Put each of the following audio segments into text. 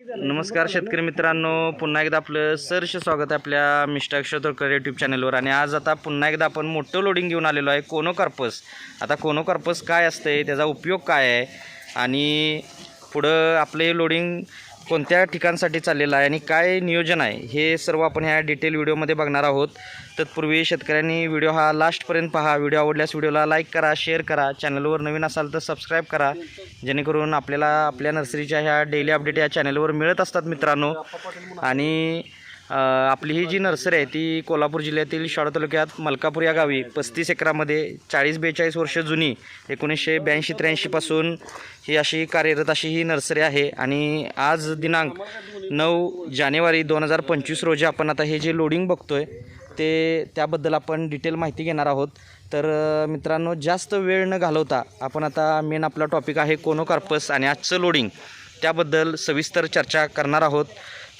नमस्कार शेतकरी मित्रांनो पुन्हा एकदा आपलं सरश स्वागत आहे आपल्या मिस्टर अक्षर यूट्यूब चॅनलवर आणि आज आता पुन्हा एकदा आपण मोठं लोडिंग घेऊन आलेलो आहे कोनोकार्पस. आता कोनोकार्पस काय असते त्याचा उपयोग काय आहे? आणि पुढं आपले लोडिंग कोणत्या ठिकाणसाठी चाललेलं आहे आणि काय नियोजन आहे हे सर्व आपण ह्या डिटेल व्हिडिओमध्ये बघणार आहोत. तत्पूर्वी शेतकऱ्यांनी व्हिडिओ हा लास्टपर्यंत पहा. व्हिडिओ आवडल्यास व्हिडिओला लाईक करा शेअर करा. चॅनलवर नवीन असाल तर सबस्क्राईब करा. जेणेकरून आपल्याला आपल्या नर्सरीच्या ह्या डेली अपडेट या चॅनलवर मिळत असतात मित्रांनो. आणि आपली ही जी नर्सरी आहे ती कोल्हापूर जिल्ह्यातील शाळा तालुक्यात मलकापूर या गावी पस्तीस एकरामध्ये चाळीस बेचाळीस वर्ष जुनी एकोणीसशे ब्याऐंशी त्र्याऐंशीपासून ही अशी कार्यरत अशी ही नर्सरी आहे. आणि आज दिनांक नऊ जानेवारी दोन हजार पंचवीस रोजी आपण आता हे जे लोडिंग बघतो आहे ते त्याबद्दल आपण डिटेल माहिती घेणार आहोत. तर मित्रांनो जास्त वेळ न घालवता आपण आता मेन आपला टॉपिक आहे कोनोकार्पस आणि आजचं लोडिंग. त्याबद्दल सविस्तर चर्चा करणार आहोत.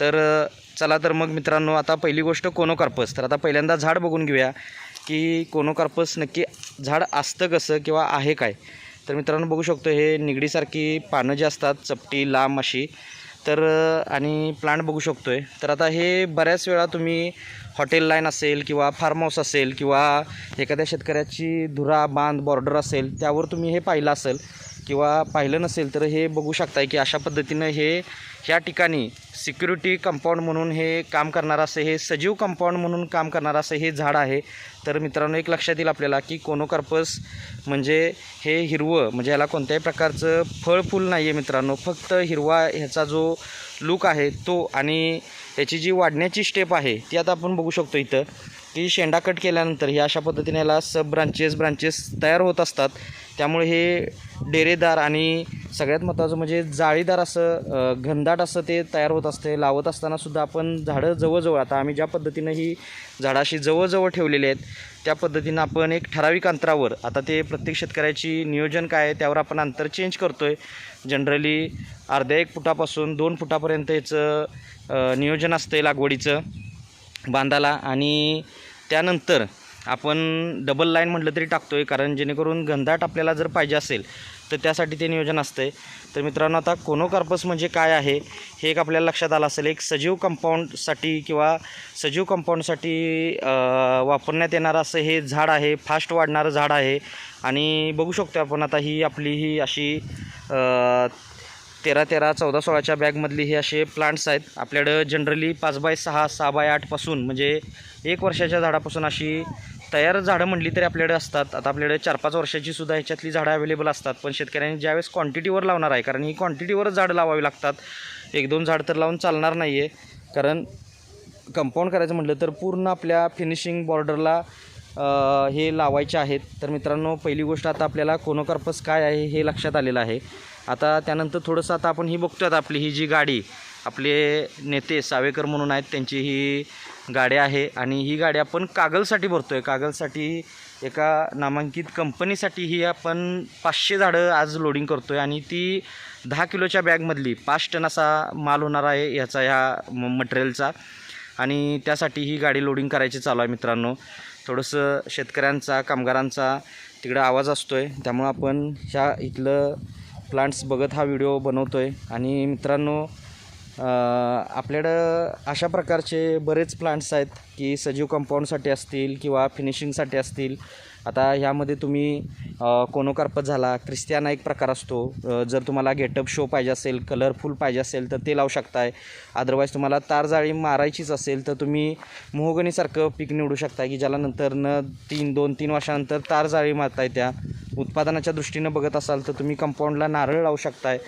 तर चला तर मग मित्रांनो आता पहिली गोष्ट कोनोकार्पस. तर आता पहिल्यांदा झाड बघून घेऊया की कोनोकार्पस नक्की झाड असतं कसं किंवा आहे काय. तर मित्रांनो बघू शकतो हे निगडीसारखी पानं जी असतात चपटी लांब अशी. तर आणि प्लांट बघू शकतो आहे तर आता हे बऱ्याच वेळा तुम्ही हॉटेल लाईन असेल किंवा फार्म हाऊस असेल किंवा एखाद्या शेतकऱ्याची धुरा बांध बॉर्डर असेल त्यावर तुम्ही हे पाहिलं असेल. किंवा पाहिलं नसेल तर हे बघू शकताय की अशा पद्धतीनं हे ह्या ठिकाणी सिक्युरिटी कंपाऊंड म्हणून हे काम करणारं असं हे सजीव कंपाऊंड म्हणून काम करणारं असं हे झाड आहे. तर मित्रांनो एक लक्षात येईल आपल्याला की कोनोकार्पस म्हणजे हे हिरवं म्हणजे याला कोणत्याही प्रकारचं फळ फूल नाही आहे मित्रांनो. फक्त हिरवा ह्याचा जो लूक आहे तो आणि याची जी वाढण्याची स्टेप आहे ती आता आपण बघू शकतो इथं. की शेंडा कट केल्यानंतर हे अशा पद्धतीने याला सब ब्रांचेस ब्रांचेस तयार होत असतात. त्यामुळे हे डेरेदार आणि सगळ्यात महत्त्वाचं म्हणजे जाळीदार असं घनदाट असं ते तयार होत असते. लावत असतानासुद्धा आपण झाडं जवळजवळ आता आम्ही ज्या पद्धतीनं ही झाडाशी जवळजवळ ठेवलेली आहेत त्या पद्धतीनं आपण एक ठराविक अंतरावर आता ते प्रत्येक शेतकऱ्याची नियोजन काय आहे त्यावर आपण अंतर चेंज करतो आहे जनरली अर्ध्या एक फुटापासून दोन फुटापर्यंत याचं नियोजन असतं लागवडीचं बांधाला. आणि त्यानंतर आपण डबल लाईन म्हटलं तरी टाकतो आहे कारण जेणेकरून घनदाट आपल्याला जर पाहिजे असेल तर त्यासाठी ते नियोजन असतं आहे तर मित्रांनो आता कोनोकार्पस म्हणजे काय आहे हे एक आपल्याला लक्षात आलं असेल. एक सजीव कंपाऊंडसाठी किंवा सजीव कंपाऊंडसाठी वापरण्यात येणारं असं हे झाड आहे फास्ट वाढणारं झाड आहे. आणि बघू शकतो आपण आता ही आपली ही अशी तेरा तेरा चौदा सोळाच्या बॅगमधली हे असे प्लांट्स आहेत. आपल्याकडं जनरली पाच बाय सहा सहा बाय आठपासून म्हणजे एक वर्षाच्या झाडापासून अशी तयार झाडं म्हटली तरी आपल्याकडे असतात. आता आपल्याकडे चार पाच वर्षाची सुद्धा ह्याच्यातली झाडं अवेलेबल असतात. पण शेतकऱ्यांनी ज्यावेळेस क्वांटिटीवर लावणार आहे कारण ही क्वांटिटीवरच झाडं लावावी लागतात. एक दोन झाड तर लावून चालणार नाही आहे कारण कंपाऊंड करायचं म्हटलं तर पूर्ण आपल्या फिनिशिंग बॉर्डरला हे लावायचे आहेत. तर मित्रांनो पहिली गोष्ट आता आपल्याला कोनोकार्पस काय आहे हे लक्षात आलेलं आहे. आता त्यानंतर थोडंसं आता आपण ही बघतो आता आपली ही जी गाडी आपले नेते सावेकर म्हणून आहेत त्यांची ही गाडी आहे आणि ही गाडी आपण कागलसाठी भरतो आहे कागलसाठी एका नामांकित कंपनीसाठी ही आपण पाचशे झाडं आज लोडिंग करतो आहे आणि ती दहा किलोच्या बॅगमधली पाच टन असा माल होणार आहे ह्याचा ह्या म- मटेरियलचा आणि त्यासाठी ही गाडी लोडिंग करायची चालू आहे मित्रांनो. थोडंसं शेतकऱ्यांचा कामगारांचा तिकडं आवाज असतो आहे त्यामुळं आपण ह्या इथलं प्लांट्स बघत हा व्हिडिओ बनवतो आहे आणि मित्रांनो आपल्याकडं अशा प्रकारचे बरेच प्लांट्स आहेत की सजीव कंपाऊंडसाठी असतील किंवा फिनिशिंगसाठी असतील. आता ह्यामध्ये तुम्ही कोनोकार्पत झाला क्रिस्त्याना एक प्रकार असतो. जर तुम्हाला गेटअप शो पाहिजे असेल कलरफुल पाहिजे असेल तर ते लावू शकताय. अदरवाईज तुम्हाला तार जाळी मारायचीच असेल तर तुम्ही मोहगणीसारखं पीक निवडू शकता की ज्याला नंतर न तीन दोन तीन वर्षानंतर तार जाळी मारता येत्या उत्पादनाच्या दृष्टीनं बघत असाल तर तुम्ही कंपाऊंडला नारळ लावू शकताय.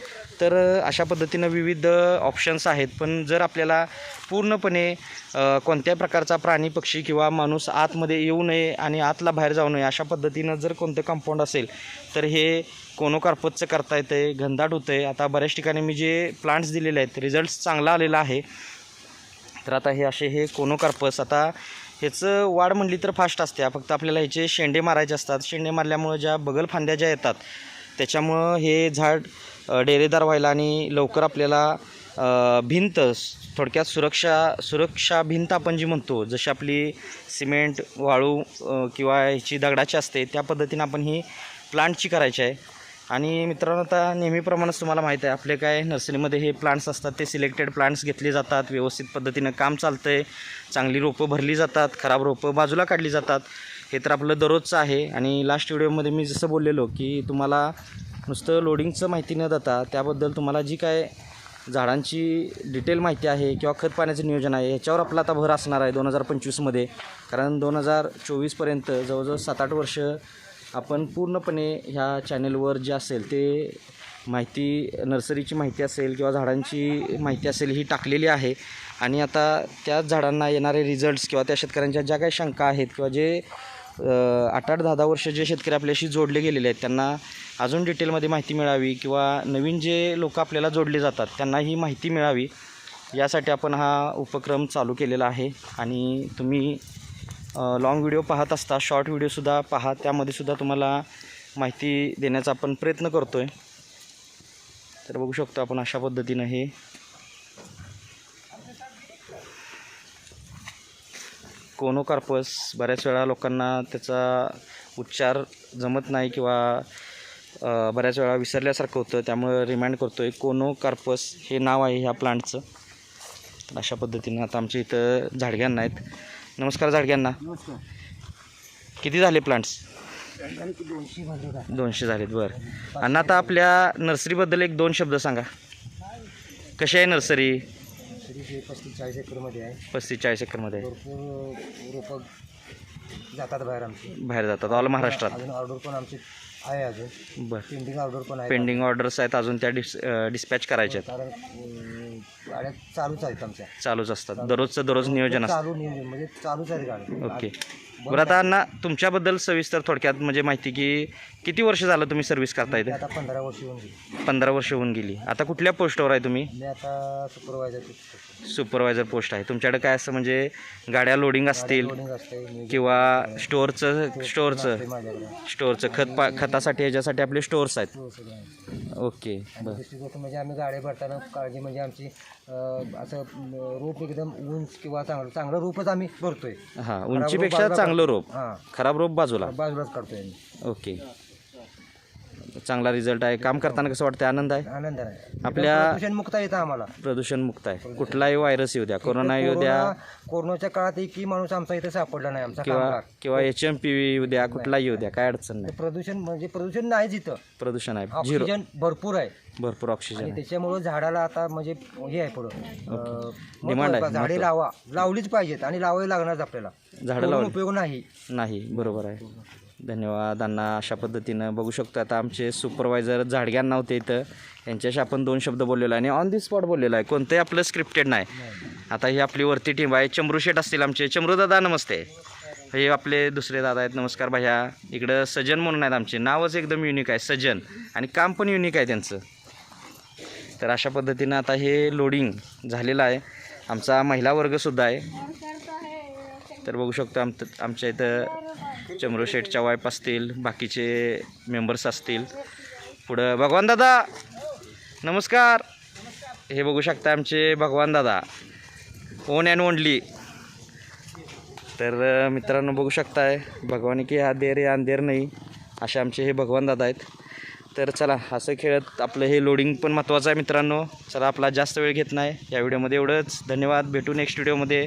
तर अशा पद्धतीनं विविध ऑप्शन्स आहेत. पण जर आपल्याला पूर्णपणे कोणत्याही प्रकारचा प्राणी पक्षी किंवा माणूस आतमध्ये येऊ नये आणि आतला बाहेर जाऊ नये अशा पद्धतीनं जर कोणतं कंपाऊंड असेल तर हे कोनोकार्पतचं करता येतं आहे घनदाट होतं आहे आता बऱ्याच ठिकाणी मी जे प्लांट्स दिलेले आहेत रिझल्ट्स चांगला आलेला आहे. तर आता हे असे हे कोनोकार्पस. आता ह्याचं वाढ म्हणली तर फास्ट असते. फक्त आपल्याला ह्याचे शेंडे मारायचे असतात. शेंडे मारल्यामुळं ज्या बगल फांद्या ज्या येतात त्याच्यामुळं हे झाड डेरेदार व्हायला आणि लवकर आपल्याला भिंत थोडक्यात सुरक्षा सुरक्षा भिंत आपण जी म्हणतो जशी आपली सिमेंट वाळू किंवा ह्याची दगडाची असते त्या पद्धतीनं आपण ही प्लांटची करायची आहे. आणि मित्रांनो आता नेहमीप्रमाणेच तुम्हाला माहीत आहे आपले काय नर्सरीमध्ये हे प्लांट्स असतात ते सिलेक्टेड प्लांट्स घेतले जातात व्यवस्थित पद्धतीनं काम चालतं आहे चांगली रोपं भरली जातात खराब रोपं बाजूला काढली जातात हे तर आपलं दररोजचं आहे. आणि लास्ट व्हिडिओमध्ये मी जसं बोललेलो की तुम्हाला नुसतं लोडिंगचं माहिती न देता त्याबद्दल तुम्हाला जी काय झाडांची डिटेल माहिती आहे किंवा खत पाण्याचं नियोजन आहे ह्याच्यावर आपला आता भर असणार आहे दोन हजार पंचवीसमध्ये. कारण दोन हजार चोवीसपर्यंत जवळजवळ सात आठ वर्ष आपण पूर्णपणे ह्या चॅनेलवर जे असेल ते माहिती नर्सरीची माहिती असेल किंवा झाडांची माहिती असेल ही टाकलेली आहे. आणि आता त्याच झाडांना येणारे रिझल्ट्स किंवा त्या शेतकऱ्यांच्या ज्या काही शंका आहेत किंवा जे आठ आठ दहा दहा वर्ष जे शेतकरी आपल्याशी जोडले गेलेले आहेत त्यांना अजून डिटेलमध्ये माहिती मिळावी किंवा नवीन जे लोक आपल्याला जोडले जातात त्यांना ही माहिती मिळावी. यासाठी आपण हा उपक्रम चालू केलेला आहे. आणि तुम्ही लाँग व्हिडिओ पाहत असता शॉर्ट व्हिडिओसुद्धा पहा. त्यामध्ये सुद्धा तुम्हाला माहिती देण्याचा आपण प्रयत्न करतो आहे तर बघू शकतो आपण अशा पद्धतीनं हे. कोनोकार्पस बऱ्याच वेळा लोकांना त्याचा उच्चार जमत नाही किंवा बऱ्याच वेळा विसरल्यासारखं होतं. त्यामुळं रिमाइंड करतो आहे कोनोकार्पस हे नाव आहे ह्या प्लांटचं तर अशा पद्धतीनं आता आमच्या इथं झाडग्यांना आहेत. नमस्कार नमस्कार. किती झाले प्लांट्स दोनशे झालेत बरं. आणि आता आपल्या नर्सरीबद्दल एक दोन शब्द सांगा. कशी आहे नर्सरी? पस्तीस चाळीस एकरमध्ये आहे. पस्तीस चाळीस एकरमध्ये आहे. भरपूर रोपं जातात बाहेर आमची. बाहेर जातात ऑल महाराष्ट्रात. अजून ऑर्डर पण आमची आहे अजून. बरं. पेंडिंग ऑर्डर पण आहे पेंडिंग ऑर्डर्स आहेत अजून त्या डिस डिस्पॅच करायच्या आहेत कारण गाड्या चालूच आहेत आमच्या. चालूच असतात. दररोजचं दररोज नियोजन असतं. चालू नियोजन म्हणजे चालूच आहेत गाड्या. ओके. बरं आता अण्णा तुमच्याबद्दल सविस्तर थोडक्यात म्हणजे माहिती की किती वर्ष झालं तुम्ही सर्व्हिस करता इथे? आता पंधरा वर्ष होऊन गेली. पंधरा वर्ष होऊन गेली. आता कुठल्या पोस्टवर आहे तुम्ही? मी आता सुपरवायझर सुपरवायझर पोस्ट आहे. तुमच्याकडे काय असं म्हणजे गाड्या लोडिंग असतील किंवा स्टोअरचं स्टोअरचं स्टोअरचं खत पा खतासाठी ह्याच्यासाठी आपले स्टोअर्स आहेत. ओके दुसरी गोष्ट म्हणजे आम्ही गाडी भरताना काळजी म्हणजे आमची असं रोप एकदम उंच किंवा चांगलं चांगलं रोपच आम्ही भरतोय. हां उंचीपेक्षा चांगलं रोप. हां. खराब रोप बाजूला. बाजूलाच काढतोय ओके. चांगला रिझल्ट आहे. काम करताना कसं वाटतं आनंद आहे? आनंद आहे. आपल्या- प्रदूषण मुक्त येतं आम्हाला. प्रदूषण मुक्त आहे. कुठलाही व्हायरस येऊ द्या. कोरोना येऊ द्या. कोरोना- कोरोनाच्या काळात एकही माणूस आमचा इथे सापडला नाही आमचा किंवा कामगार. किंवा एच एम पी येऊ द्या कुठलाही येऊ द्या काय अडचण नाही. प्रदूषण म्हणजे प्रदूषण नाहीच इथं. प्रदूषण आहे. झिरो ऑक्सिजन भरपूर आहे. भरपूर ऑक्सिजन आणि आहे. त्याच्यामुळे झाडाला आता म्हणजे हे आहे पुढं. अं, Demand आहे, महत्त्व- झाडे. लावा. लावलीच पाहिजेत आणि लावावी लागणारच आपल्याला. झाडं करून लावली. उपयोग नाही. नाही बरोबर आहे. धन्यवाद. अण्णा अशा पद्धतीनं बघू शकतो आता आमचे सुपरवायझर झाडग्यांना होते इथं. यांच्याशी आपण दोन शब्द बोललेलो आहे आणि ऑन दी स्पॉट बोललेलो आहे. कोणतंही आपलं स्क्रिप्टेड नाही. आता ही आपली वरती टीम आहे. चमरू शेट असतील आमचे. चमरू दादा नमस्ते. हे आपले दुसरे दादा आहेत. नमस्कार भैया. इकडं सजन म्हणून आहेत आमचे. नावच एकदम युनिक आहे. सजन. आणि काम पण युनिक आहे त्यांचं. तर अशा पद्धतीनं आता हे लोडिंग झालेलं आहे. आमचा महिला वर्गसुद्धा आहे. तर बघू शकतो आम आमच्या इथं चमरो शेठच्या वाईफ असतील बाकीचे मेंबर्स असतील. पुढं भगवान दादा नमस्कार. हे बघू शकता आमचे भगवान दादा. ओन अँड ओनली तर मित्रांनो बघू शकताय भगवान की हा देर या अंधेर नाही असे आमचे हे भगवान दादा आहेत. तर चला असं खेळत आपलं हे लोडिंग पण महत्त्वाचं आहे मित्रांनो. चला आपला जास्त वेळ घेत नाही. या व्हिडिओमध्ये एवढंच. धन्यवाद. भेटू नेक्स्ट व्हिडिओमध्ये